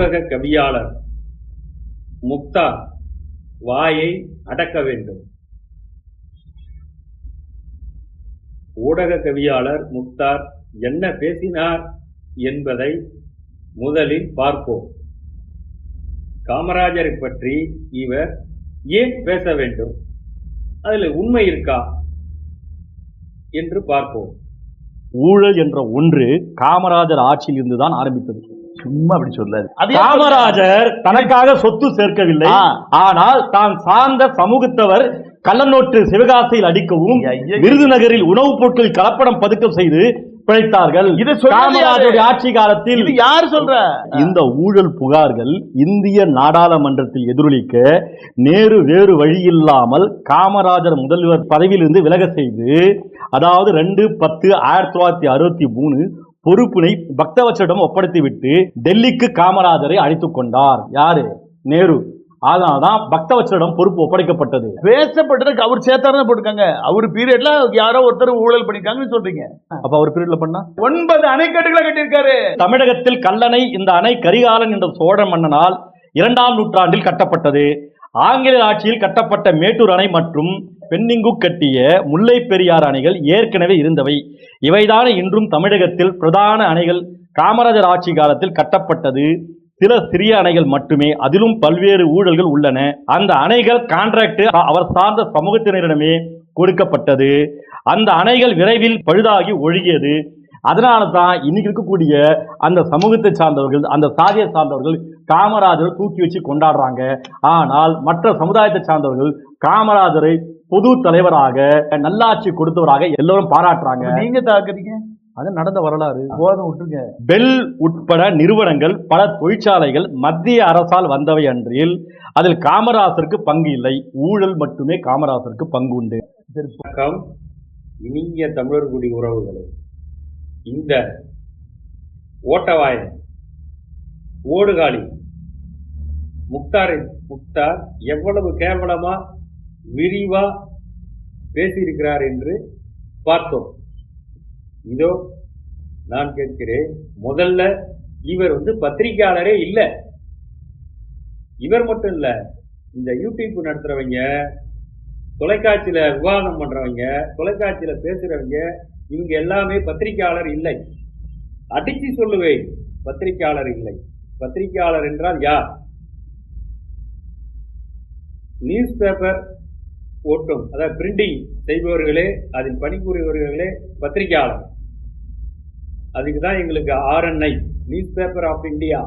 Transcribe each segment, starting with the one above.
ஊடக கவியாளர் முக்தார் வாயை அடக்க வேண்டும். ஊடக கவியாளர் முக்தார் என்ன பேசினார் என்பதை முதலில் பார்ப்போம். காமராஜரை பற்றி இவர் ஏன் பேச வேண்டும்? அதில் உண்மை இருக்கா என்று பார்ப்போம். ஊழல் என்ற ஒன்று காமராஜர் ஆட்சியில் இருந்துதான் ஆரம்பித்தது. சும்மா அப்படி சொல்லாது காமராஜர் தனக்காக சொத்து சேர்க்கவில்லை. ஆனால் தான் சார்ந்த சமூகத்தவர் கள்ளநோட்டு சிவகாசியில் அடிக்கவும். விருதுநகரில் உணவுப் பொருட்கள் கலப்படம் பதுக்கம் செய்து பிழைத்தார்கள் இதை சொன்னது காமராஜருடைய யாரு? ஆட்சி காலத்தில் இது யார் சொல்ற இந்த ஊழல் புகார்கள் இந்திய நாடாளுமன்றத்தில் எதிரொலிக்க நேரு வேறு வழியில்லாமல் காமராஜர் முதல்வர் பதவியிலிருந்து விலக செய்து அதாவது ரெண்டு பத்து ஆயிரத்தி தொள்ளாயிரத்தி அறுபத்தி மூணு பொறுப்பினை பக்தவச்சரிடம் ஒப்படைத்துவிட்டு டெல்லிக்கு காமராஜரை அழைத்துக் கொண்டார். யாரு? நேரு. அதனால்தான் பக்தவச்சரிடம் பொறுப்பு ஒப்படைக்கப்பட்டது. பேசப்பட்டதுக்கு அவர் சேர்த்தாருன்னு போட்டிருக்காங்க. அவர் பீரியட்ல யாரோ ஒருத்தர் ஊழல் பண்ணிருக்காங்கன்னு சொல்றீங்க. அப்ப அவர் பீரியட்ல பண்ணா? ஒன்பது அணைக்கட்டுகளை கட்டியிருக்காரு. தமிழகத்தில் கல்லணை இந்த அணை கரிகாலன் என்ற சோழ மன்னனால் இரண்டாம் நூற்றாண்டில் கட்டப்பட்டது. ஆங்கிலேயர் ஆட்சியில் கட்டப்பட்ட மேட்டூர் அணை மற்றும் பெண்ணிங்கு கட்டிய முல்லை பெரியாறு அணைகள் ஏற்கனவே இருந்தவை. இவைதான இன்றும் தமிழகத்தில் பிரதான அணைகள் காமராஜர் ஆட்சி காலத்தில் கட்டப்பட்டது. சில சிறிய அணைகள் மட்டுமே அதிலும் பல்வேறு ஊழல்கள் உள்ளன. அந்த அணைகள் கான்ட்ராக்ட் அவர் சார்ந்த சமூகத்தினரிடமே கொடுக்கப்பட்டது. அந்த அணைகள் விரைவில் பழுதாகி ஒழுகியது. அதனால தான் இன்னைக்கு இருக்கக்கூடிய அந்த சமூகத்தை சார்ந்தவர்கள் அந்த சாதியை சார்ந்தவர்கள் காமராஜரை தூக்கி வச்சு கொண்டாடுறாங்க. ஆனால் மற்ற சமுதாயத்தை சார்ந்தவர்கள் காமராஜரை பொது தலைவராக நல்லாட்சி கொடுத்தவராக எல்லோரும் பாராட்டுறாங்க. நீங்க தாக்குறீங்க அது நடந்த வரலாறு. போதும் விட்டுருங்க. பெல் உட்பட நிறுவனங்கள் பல தொழிற்சாலைகள் மத்திய அரசால் வந்தவை அன்றில் அதில் காமராசருக்கு பங்கு இல்லை. ஊழல் மட்டுமே காமராசருக்கு பங்கு உண்டு. வணக்கம். இனிய தமிழர்குடி உறவுகளே இந்த ஓட்டவாயன் ஓடுகாலி முக்தாரை முக்தார் எவ்வளவு கேவலமா விரிவா பேசியிருக்கிறார் என்று பார்த்தோம். இதோ நான் கேட்கிறேன் முதல்ல இவர் வந்து பத்திரிகையாளரே இல்லை. இவர் மட்டும் இல்லை இந்த யூடியூப் நடத்துறவங்க தொலைக்காட்சியில விவாதம் பண்றவங்க தொலைக்காட்சியில பேசுறவங்க இவங்க எல்லாமே பத்திரிகையாளர் இல்லை. அடிச்சு சொல்லுவேன் பத்திரிகையாளர் இல்லை. பத்திரிகையாளர் என்றால் யார்? நியூஸ் பேப்பர் ஓட்டும். அதாவது பிரிண்டிங் செய்பவர்களே அதில் பணிபுரிபவர்களே பத்திரிகையாளர். அதுக்கு தான் எங்களுக்கு RNI news paper of India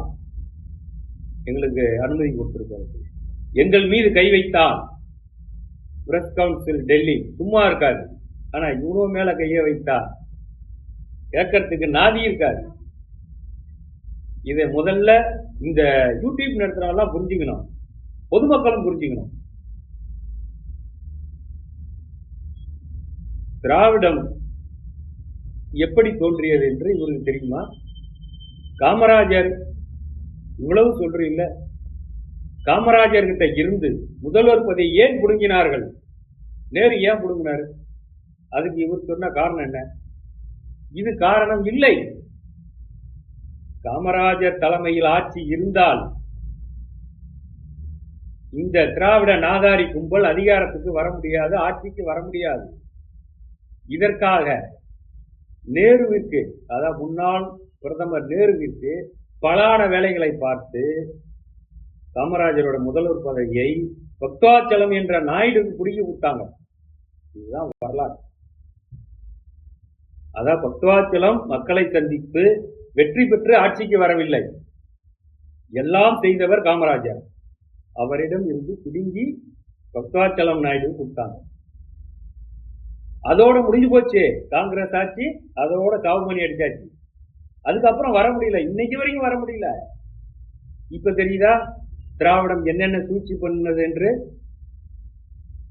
எங்களுக்கு அனுமதி கொடுத்துருக்காரு எங்கள் மீது கை வைத்தால் பிரஸ் கவுன்சில் டெல்லி சும்மா இருக்காது. ஆனால் இவ்வளோ மேலே கையை வைத்தா கேட்கறதுக்கு நாதி இருக்காது. இதை முதல்ல இந்த யூடியூப் நடத்துறவங்கலாம் புரிஞ்சுக்கணும். பொதுமக்களும் புரிஞ்சுக்கணும். திராவிடம் எப்படி தோன்றியது என்று இவருக்கு தெரியுமா? காமராஜர் இவ்வளவு சொல்றீங்க காமராஜர் கிட்ட இருந்து முதல்வர் பதவி ஏன் புடுங்கினார்கள்? நேரு ஏன் புடுங்கினாரு? அதுக்கு இவர் சொன்ன காரணம் என்ன? இது காரணம் இல்லை. காமராஜர் தலைமையில் ஆட்சி இருந்தால் இந்த திராவிட நாதாரி கும்பல் அதிகாரத்துக்கு வர முடியாது ஆட்சிக்கு வர முடியாது. இதற்காக நேருவிற்கு அதாவது முன்னாள் பிரதமர் நேருவிற்கு பலான வேலைகளை பார்த்து காமராஜரோட முதல்வர் பதவியை பக்தாச்சலம் என்ற நாயுடுக்கு குடிக்கி விட்டாங்க. இதுதான் வரலாறு. அதான் பக்துவாச்சலம் மக்களை சந்தித்து வெற்றி பெற்று ஆட்சிக்கு வரவில்லை. எல்லாம் செய்தவர் காமராஜர். அவரிடம் இருந்து பிடுங்கி பக்துவாச்சலம் நாயுடு கொடுத்தாங்க. அதோட முடிஞ்சு போச்சு. காங்கிரஸ் ஆட்சி அதோட காவுமணி அடிச்சாச்சு. அதுக்கப்புறம் வர முடியல. இன்னைக்கு வரைக்கும் வர முடியல. இப்ப தெரியுதா? திராவிடம் என்னென்ன சூழ்ச்சி பண்ணது என்று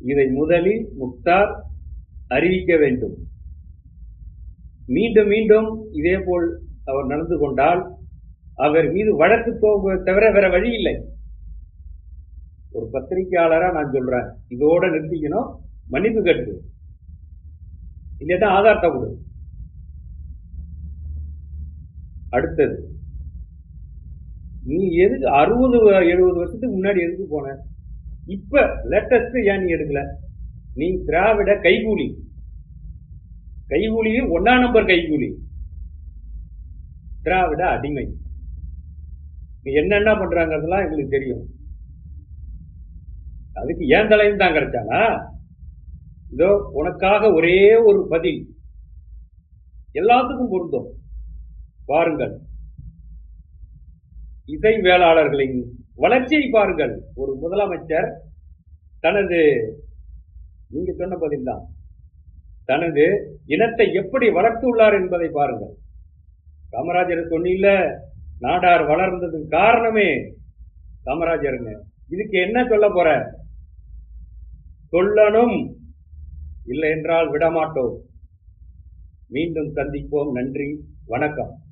இதை முதலில் முக்தார் அறிவிக்க வேண்டும். மீண்டும் மீண்டும் இதே போல் அவர் நடந்து கொண்டால் அவர் மீது வழக்கு போக தவிர வேற வழி இல்லை. ஒரு பத்திரிகையாளரா நான் சொல்றேன். இதோட நிறுத்திக்கணும். மன்னிப்பு கட்டு இல்லாட்டா ஆதாரத்தை கொடு அடுத்தது நீ எதுக்கு அறுபது எழுபது வருஷத்துக்கு முன்னாடி எதுக்கு போன? இப்ப லேட்டஸ்ட் ஏன் நீ எடுக்கல? நீ திராவிட கைகூலி. கைகூலியும் ஒன்னா நம்பர் கைகூலி. திராவிட அடிமை. நீ என்னென்ன பண்றாங்கிறதுலாம் எங்களுக்கு தெரியும். அதுக்கு ஏன் தலையும் தான் கிடைச்சானா? இதோ உனக்காக ஒரே ஒரு பதில். எல்லாத்துக்கும் பொருந்தும். பாருங்கள். இசை வேளாளர்களின் வளர்ச்சியை பாருங்கள். ஒரு முதலமைச்சர் தனது நீங்க சொன்ன பதில் தான் தனது இனத்தை எப்படி வளர்த்துள்ளார் என்பதை பாருங்கள். காமராஜர் சொன்னில்ல நாடார் வளர்ந்ததுக்கு காரணமே காமராஜர்னு. இதுக்கு என்ன சொல்ல போற? சொல்லணும். இல்லை என்றால் விடமாட்டோம். மீண்டும் சந்திப்போம். நன்றி. வணக்கம்.